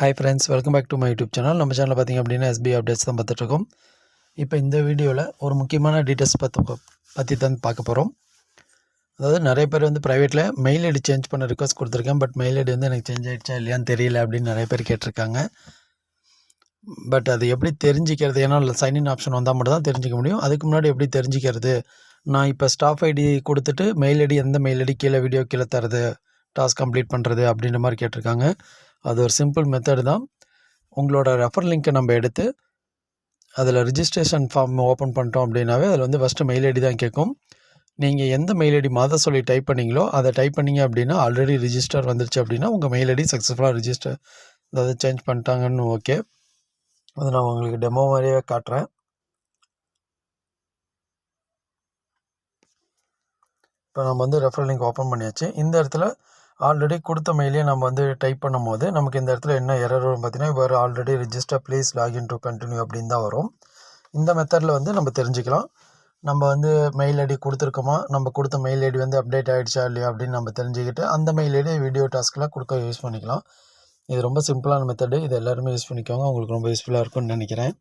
Hi friends welcome back to my YouTube channel நம்ம சேனலில் பார்த்திங்க அப்படின்னா எஸ்பி அப்டேட்ஸ் தான் பார்த்துட்ருக்கோம். இப்போ இந்த வீடியோவில் ஒரு முக்கியமான டீட்டெயில்ஸ் பார்த்து பற்றி தான் பார்க்க போகிறோம் அதாவது நிறைய பேர் வந்து ப்ரைவேட்டில் மெயில் ஐடி சேஞ்ச் பண்ண ரிக்வஸ்ட் கொடுத்துருக்கேன் பட் மெயில் ஐடி வந்து எனக்கு சேஞ்ச் ஆகிடுச்சா இல்லையான்னு தெரியல அப்படின்னு நிறைய பேர் கேட்டிருக்காங்க. பட் அது எப்படி தெரிஞ்சிக்கிறது? ஏன்னா சைன்இன் ஆப்ஷன் வந்தால் மட்டும் தான் தெரிஞ்சிக்க முடியும். அதுக்கு முன்னாடி எப்படி தெரிஞ்சிக்கிறது? நான் இப்போ ஸ்டாஃப் ஐடி கொடுத்துட்டு மெயில் ஐடி எந்த மெயில் ஐடி கீழே வீடியோ கீழே தரது டாஸ்க் கம்ப்ளீட் பண்ணுறது அப்படின்ற மாதிரி கேட்டிருக்காங்க. அது ஒரு சிம்பிள் மெத்தடு தான். உங்களோட ரெஃபர் லிங்க்கை நம்ம எடுத்து அதில் ரிஜிஸ்ட்ரேஷன் ஃபார்ம் ஓப்பன் பண்ணிட்டோம் அப்படின்னாவே அதில் வந்து ஃபஸ்ட்டு மெயில் ஐடி தான் கேட்கும். நீங்கள் எந்த மெயில் ஐடி மாத சொல்லி டைப் பண்ணீங்களோ அதை டைப் பண்ணிங்க அப்படின்னா ஆல்ரெடி ரிஜிஸ்டர் வந்துருச்சு அப்படின்னா உங்கள் மெயில் ஐடி சக்ஸஸ்ஃபுல்லாக ரிஜிஸ்டர் அதாவது சேஞ்ச் பண்ணிட்டாங்கன்னு ஓகே அதை நான் உங்களுக்கு டெமோ மாதிரியே காட்டுறேன். இப்போ நம்ம வந்து ரெஃபரல் லிங்க் ஓப்பன் பண்ணியாச்சு. இந்த இடத்துல ஆல்ரெடி கொடுத்த மெயிலே நம்ம வந்து டைப் பண்ணும்போது நமக்கு இந்த இடத்துல என்ன எரர் வரும் பார்த்தீங்கன்னா இவர் already register please login to continue அப்படின்னு தான் வரும். இந்த மெத்தடில் வந்து நம்ம தெரிஞ்சுக்கலாம். நம்ம வந்து மெயில் ஐடி கொடுத்துருக்கோமா? நம்ம கொடுத்த மெயில் ஐடி வந்து அப்டேட் ஆகிடுச்சா இல்லையா அப்படின்னு நம்ம தெரிஞ்சுக்கிட்டு அந்த மெயில் ஐடி வீடியோ டாஸ்க்கெலாம் கொடுக்க யூஸ் பண்ணிக்கலாம். இது ரொம்ப சிம்பிளான மெத்தடு இது எல்லாருமே யூஸ் பண்ணிக்கோங்க. உங்களுக்கு ரொம்ப யூஸ்ஃபுல்லாக இருக்கும்னு நினைக்கிறேன்.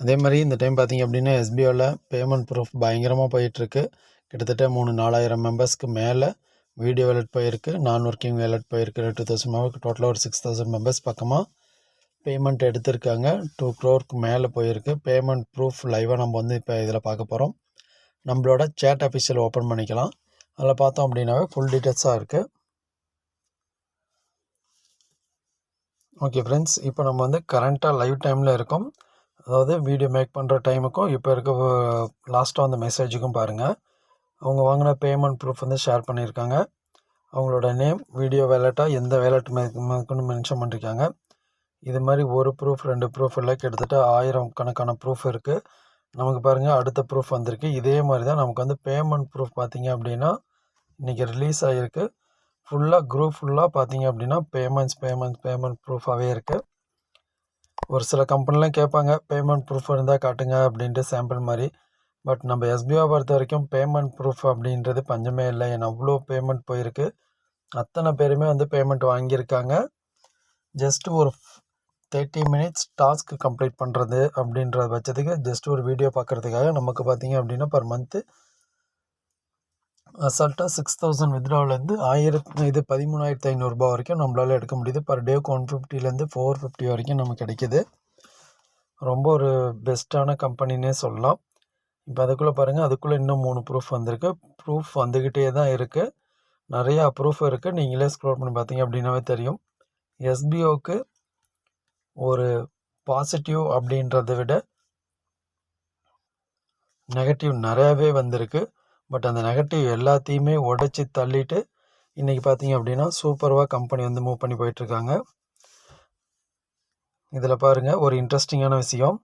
அதே மாதிரி இந்த டைம் பார்த்தீங்க அப்படின்னா எஸ்பிஓவில் பேமெண்ட் ப்ரூஃப் பயங்கரமாக போயிட்டுருக்கு கிட்டத்தட்ட மூணு நாலாயிரம் மெம்பர்ஸ்க்கு மேலே வீடியோ வேலட் போயிருக்கு. நான் ஒர்க்கிங் வேலட் போயிருக்கு. டூ தௌசண்ட் மெம்பருக்கு டோட்டலாக ஒரு சிக்ஸ் தௌசண்ட் மெம்பர்ஸ் பக்கமாக பேமெண்ட் எடுத்திருக்காங்க. டூ க்ரோருக்கு மேலே போயிருக்கு. பேமெண்ட் ப்ரூஃப் லைவாக நம்ம வந்து இப்போ இதில் பார்க்க போகிறோம் நம்மளோட சேட் அஃபிஷியல் ஓப்பன் பண்ணிக்கலாம். அதில் பார்த்தோம் அப்படின்னாவே ஃபுல் டீட்டெயில்ஸாக இருக்குது ஓகே ஃப்ரெண்ட்ஸ் இப்போ நம்ம வந்து கரண்ட்டாக லைவ் டைமில் இருக்கோம். அதாவது வீடியோ மேக் பண்ணுற டைமுக்கும் இப்போ இருக்க லாஸ்ட்டாக வந்த மெசேஜுக்கும் பாருங்கள் அவங்க வாங்கின பேமெண்ட் ப்ரூஃப் வந்து ஷேர் பண்ணியிருக்காங்க. அவங்களோட நேம் வீடியோ வேலெட்டாக எந்த வேலெட் மேற்கொண்டு மென்ஷன் பண்ணியிருக்காங்க இது மாதிரி ஒரு ப்ரூஃப் ரெண்டு ப்ரூஃப் இல்லை கிட்டத்தட்ட ஆயிரம் கணக்கான ப்ரூஃப் இருக்குது நமக்கு பாருங்கள் அடுத்த ப்ரூஃப் வந்திருக்கு. இதே மாதிரி தான் நமக்கு வந்து பேமெண்ட் ப்ரூஃப் பார்த்தீங்க அப்படின்னா இன்றைக்கி ரிலீஸ் ஆகிருக்கு ஃபுல்லாக குரூப் ஃபுல்லாக பார்த்தீங்க அப்படின்னா பேமெண்ட்ஸ் பேமெண்ட்ஸ் பேமெண்ட் ப்ரூஃபாகவே இருக்குது ஒரு சில கம்பெனிலாம் கேட்பாங்க பேமெண்ட் ப்ரூஃப் இருந்தால் காட்டுங்க அப்படின்ட்டு சாம்பிள் மாதிரி. பட் நம்ம எஸ்பிஓ பொறுத்த வரைக்கும் பேமெண்ட் ப்ரூஃப் அப்படின்றது பஞ்சமே இல்லை. ஏன்னா அவ்வளோ பேமெண்ட் போயிருக்கு. அத்தனை பேருமே வந்து பேமெண்ட் வாங்கியிருக்காங்க. ஜஸ்ட் ஒரு தேர்ட்டி மினிட்ஸ் டாஸ்க் கம்ப்ளீட் பண்ணுறது அப்படின்ற பட்சத்துக்கு ஜஸ்ட் ஒரு வீடியோ பார்க்குறதுக்காக நமக்கு பார்த்தீங்க அப்படின்னா பர் மந்த்து அசால்ட்டாக சிக்ஸ் தௌசண்ட் வித்ராவிலேருந்து ஆயிரத்து இது பதிமூணாயிரத்து ஐநூறுரூபா வரைக்கும் நம்மளால் எடுக்க முடியுது. பர் டேக்கு ஒன் ஃபிஃப்டிலேருந்து ஃபோர் ஃபிஃப்டி வரைக்கும் நமக்கு கிடைக்கிது. ரொம்ப ஒரு பெஸ்ட்டான கம்பெனின்னே சொல்லலாம். இப்போ அதுக்குள்ளே பாருங்கள் அதுக்குள்ளே இன்னும் மூணு ப்ரூஃப் வந்திருக்கு. ப்ரூஃப் வந்துக்கிட்டே தான் இருக்குது நிறையா ப்ரூஃப் இருக்குது நீங்களே ஸ்க்ரோல் பண்ணி பார்த்தீங்க அப்படின்னாவே தெரியும். எஸ்பிஓக்கு ஒரு பாசிட்டிவ் அப்படின்றத விட நெகட்டிவ் நிறையாவே வந்திருக்கு. பட் அந்த நெகட்டிவ் எல்லாத்தையுமே உடச்சி தள்ளிட்டு இன்றைக்கி பார்த்தீங்க அப்படின்னா சூப்பராக கம்பெனி வந்து மூவ் பண்ணி போயிட்டுருக்காங்க இதில் பாருங்கள் ஒரு இன்ட்ரெஸ்டிங்கான விஷயம்.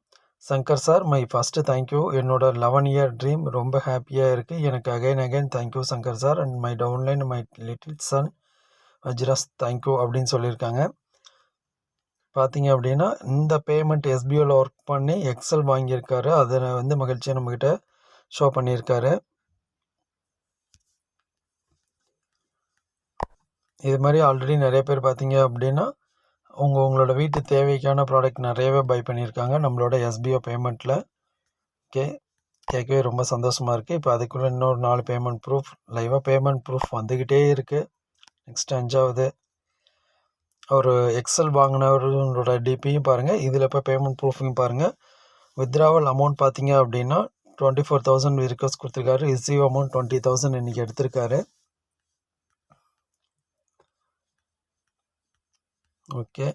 Shankar sir my first thank you என்னோட லெவன் இயர் ட்ரீம் ரொம்ப ஹாப்பியாக இருக்குது எனக்கு again again thank you Shankar sir. And my downline my little son வஜ்ராஸ் thank you அப்படின்னு சொல்லியிருக்காங்க. பார்த்தீங்க அப்படின்னா இந்த பேமெண்ட் எஸ்பிஓவில் ஒர்க் பண்ணி எக்ஸல் வாங்கியிருக்காரு. அதை வந்து மகிழ்ச்சியாக நம்மக்கிட்ட ஷோ பண்ணியிருக்காரு. இது மாதிரி ஆல்ரெடி நிறைய பேர் பார்த்தீங்க அப்படின்னா அவங்க உங்களோட வீட்டு தேவைக்கான ப்ராடக்ட் நிறையவே பை பண்ணியிருக்காங்க. நம்மளோட எஸ்பிஓ பேமெண்ட்டில் ஓகே கேட்கவே ரொம்ப சந்தோஷமாக இருக்குது இப்போ அதுக்குள்ளே இன்னொரு நாலு பேமெண்ட் ப்ரூஃப் லைவாக பேமெண்ட் ப்ரூஃப் வந்துக்கிட்டே இருக்குது நெக்ஸ்ட் அஞ்சாவது. ஒரு எக்ஸல் வாங்கினவர்களோட டிபியும் பாருங்கள் இதில் இப்போ பேமெண்ட் ப்ரூஃபையும் பாருங்கள் வித்ராவல் அமௌண்ட் பார்த்தீங்க அப்படின்னா டுவெண்ட்டி ஃபோர் தௌசண்ட் ரிக்வஸ்ட் கொடுத்துருக்காரு. ரிசீவ் அமௌண்ட் டுவெண்ட்டி தௌசண்ட் இன்றைக்கி எடுத்திருக்காரு. ஓகே.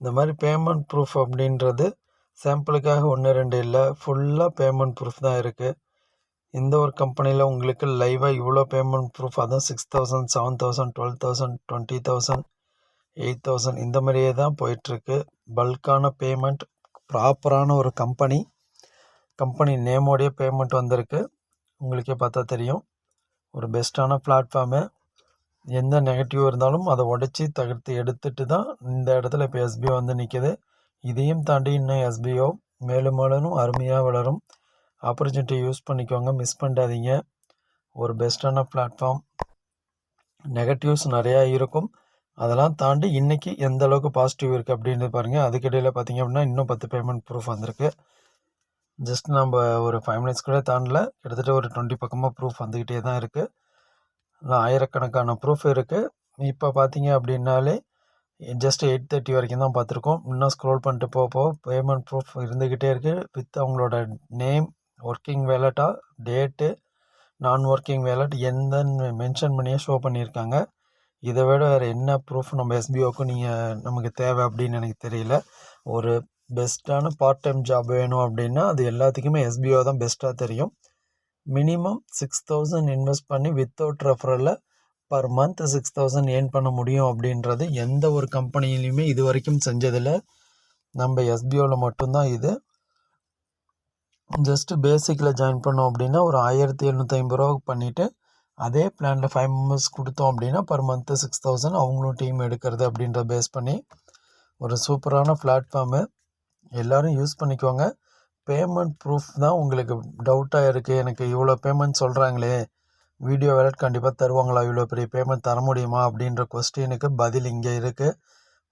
இந்த மாதிரி பேமெண்ட் ப்ரூஃப் அப்படின்றது சாம்பிளுக்காக ஒன்று ரெண்டு இல்லை. ஃபுல்லாக பேமெண்ட் ப்ரூஃப் தான் இருக்குது இந்த ஒரு கம்பெனியில் உங்களுக்கு லைவாக இவ்வளோ பேமெண்ட் ப்ரூஃப் அதுவும் six thousand seven thousand twelve thousand twenty thousand eight thousand இந்த மாதிரியே தான் போயிட்டுருக்கு. பல்கான பேமெண்ட் ப்ராப்பரான ஒரு கம்பெனி கம்பெனி நேமோடைய பேமெண்ட் வந்திருக்கு. உங்களுக்கே பார்த்தா தெரியும். ஒரு பெஸ்ட்டான பிளாட்ஃபார்மு எந்த நெகட்டிவ் இருந்தாலும் அதை உடச்சி தகர்த்து எடுத்துட்டு தான் இந்த இடத்துல இப்போ எஸ்பிஓ வந்து நிற்கிது இதையும் தாண்டி இன்னும் எஸ்பிஓ மேலும் மேலும் அருமையாக வளரும். ஆப்பர்ச்சுனிட்டி யூஸ் பண்ணிக்கோங்க மிஸ் பண்ணாதீங்க ஒரு பெஸ்ட்டான பிளாட்ஃபார்ம் நெகட்டிவ்ஸ் நிறையா இருக்கும். அதெல்லாம் தாண்டி இன்றைக்கி எந்த அளவுக்கு பாசிட்டிவ் இருக்குது அப்படின்றது பாருங்கள் அதுக்கிடையில் பார்த்தீங்க அப்படின்னா இன்னும் பத்து பேமெண்ட் ப்ரூஃப் வந்திருக்கு. ஜஸ்ட் நம்ம ஒரு ஃபைவ் மினிட்ஸ் கூட தாண்டல. கிட்டத்தட்ட ஒரு டுவெண்ட்டி பக்கமாக ப்ரூஃப் வந்துக்கிட்டே தான் இருக்குது ஆயிரக்கணக்கான ப்ரூஃப் இருக்குது இப்போ பார்த்தீங்க அப்படின்னாலே ஜஸ்ட் எயிட் தேர்ட்டி வரைக்கும் தான் பார்த்துருக்கோம். இன்னும் ஸ்க்ரோல் பண்ணிட்டு போக போக பேமெண்ட் ப்ரூஃப் இருந்துக்கிட்டே இருக்குது வித் அவங்களோட நேம் ஒர்க்கிங் வேலட்டா டேட்டு நான் ஒர்க்கிங் வேலட் எந்தன்னு மென்ஷன் பண்ணியே ஷோ பண்ணியிருக்காங்க. இதை விட வேறு என்ன ப்ரூஃப் நம்ம எஸ்பிஓக்கு நீங்கள் நமக்கு தேவை அப்படின்னு எனக்கு தெரியல. ஒரு பெஸ்ட்டான பார்ட் டைம் ஜாப் வேணும் அப்படின்னா அது எல்லாத்துக்குமே எஸ்பிஓ தான் பெஸ்ட்டாக தெரியும். மினிமம் சிக்ஸ் தௌசண்ட் இன்வெஸ்ட் பண்ணி without ரெஃபரில் per month six thousand earn பண்ண முடியும் அப்படின்றது எந்த ஒரு கம்பெனிலையுமே இது வரைக்கும் செஞ்சதில்லை. நம்ம எஸ்பிஓவில் மட்டும்தான் இது. ஜஸ்ட்டு பேசிக்கில் ஜாயின் பண்ணோம் அப்படின்னா ஒரு ஆயிரத்தி எழுநூற்றி ஐம்பது ரூபா பண்ணிவிட்டு அதே பிளானில் ஃபைவ் மெம்பர்ஸ் கொடுத்தோம் அப்படின்னா பர் மந்த்து சிக்ஸ் தௌசண்ட் அவங்களும் டீம் எடுக்கிறது அப்படின்ற பேஸ் பண்ணி ஒரு சூப்பரான பிளாட்ஃபார்மு எல்லோரும் யூஸ் பண்ணிக்கோங்க. பேமெண்ட் ப்ரூஃப் தான் உங்களுக்கு டவுட்டாக இருக்குது எனக்கு இவ்வளோ பேமெண்ட் சொல்கிறாங்களே வீடியோ வேலட் கண்டிப்பாக தருவாங்களா? இவ்வளோ பெரிய பேமெண்ட் தர முடியுமா? அப்படின்ற கொஸ்டினுக்கு பதில் இங்கே இருக்குது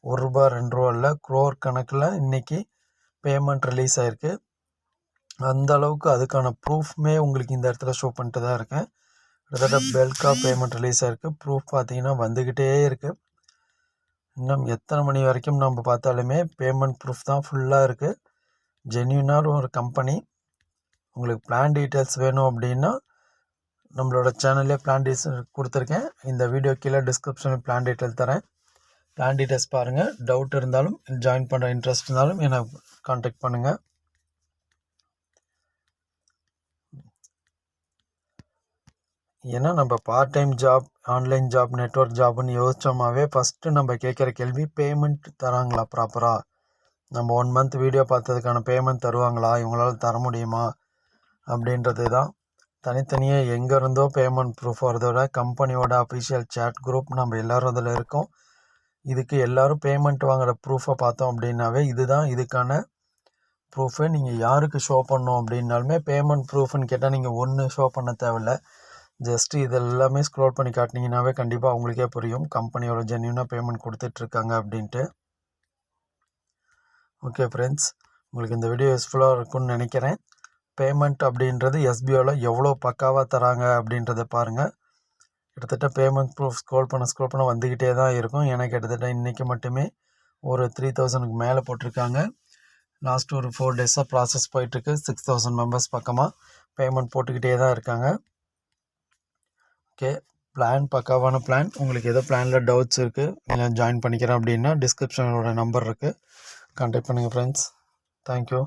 ஒரு ரூபா ரெண்டு ரூபா இல்லை க்ரோர் கணக்கில் இன்றைக்கி பேமெண்ட் ரிலீஸ் ஆகிருக்கு அந்த அளவுக்கு அதுக்கான ப்ரூஃப்மே உங்களுக்கு இந்த இடத்துல ஷோ பண்ணிட்டு தான் இருக்கேன். கிட்டத்தட்ட பெல்கா பேமெண்ட் ரிலீஸ் ஆகிருக்கு ப்ரூஃப் பார்த்தீங்கன்னா வந்துக்கிட்டே இருக்குது இன்னும் எத்தனை மணி வரைக்கும் நம்ம பார்த்தாலுமே பேமெண்ட் ப்ரூஃப் தான் ஃபுல்லாக இருக்குது ஜென்யூனான ஒரு கம்பெனி. உங்களுக்கு பிளான் டீட்டெயில்ஸ் வேணும் அப்படின்னா நம்மளோட சேனல்லே பிளான் டீட்டெயில்ஸ் கொடுத்துருக்கேன். இந்த வீடியோ கீழே டிஸ்கிரிப்ஷனில் பிளான் டீட்டெயில் தரேன். பிளான் டீட்டெயில்ஸ் பாருங்கள் டவுட் இருந்தாலும் ஜாயின் பண்ணுற இன்ட்ரெஸ்ட் இருந்தாலும் என்னை காண்டாக்ட் பண்ணுங்கள் ஏன்னா நம்ம part time job online job network ஜாப்னு யோசித்தோமாவே ஃபஸ்ட்டு நம்ம கேட்குற கேள்வி பேமெண்ட் தராங்களா ப்ராப்பராக நம்ம ஒன் மந்த் வீடியோ பார்த்ததுக்கான பேமெண்ட் தருவாங்களா? இவங்களால் தர முடியுமா? அப்படின்றது தான் தனித்தனியாக எங்கே இருந்தோ பேமெண்ட் ப்ரூஃப் வரதோட கம்பெனியோட அஃபிஷியல் சேட் குரூப் நம்ம எல்லோரும் அதில் இருக்கோம். இதுக்கு எல்லோரும் பேமெண்ட் வாங்குகிற ப்ரூஃபை பார்த்தோம் அப்படின்னாவே இதுதான் இதுக்கான ப்ரூஃபு நீங்கள் யாருக்கு ஷோ பண்ணோம் அப்படின்னாலுமே பேமெண்ட் ப்ரூஃப்னு கேட்டால் நீங்கள் ஒன்று ஷோ பண்ண தேவையில்ல. ஜஸ்ட்டு இது எல்லாமே ஸ்க்ரோல் பண்ணி காட்டினீங்கன்னாவே கண்டிப்பாக அவங்களுக்கே புரியும். கம்பெனியோட ஜென்யூனாக பேமெண்ட் கொடுத்துட்ருக்காங்க அப்படின்ட்டு. ஓகே ஃப்ரெண்ட்ஸ் உங்களுக்கு இந்த வீடியோ யூஸ்ஃபுல்லாக இருக்கும்னு நினைக்கிறேன். பேமெண்ட் அப்படின்றது எஸ்பிஓவில் எவ்வளோ பக்காவாக தராங்க அப்படின்றத பாருங்கள் கிட்டத்தட்ட பேமெண்ட் ப்ரூஃப் ஸ்க்ரோல் பண்ண ஸ்க்ரோல் பண்ண வந்துக்கிட்டே தான் இருக்கும். எனக்கு கிட்டத்தட்ட இன்றைக்கி மட்டுமே ஒரு த்ரீ தௌசண்ட்க்கு மேலே போட்டிருக்காங்க. லாஸ்ட் ஒரு ஃபோர் டேஸாக ப்ராசஸ் போயிட்டுருக்கு. சிக்ஸ் தௌசண்ட் மெம்பர்ஸ் பக்கமாக பேமெண்ட் போட்டுக்கிட்டே தான் இருக்காங்க. ஓகே பிளான் பக்காவான பிளான் உங்களுக்கு ஏதோ பிளானில் டவுட்ஸ் இருக்குது இல்லை ஜாயின் பண்ணிக்கிறேன் அப்படின்னா டிஸ்கிரிப்ஷனோட நம்பர் இருக்குது கான்டாக்ட் பண்ணுங்கள் ஃப்ரெண்ட்ஸ் தேங்க்யூ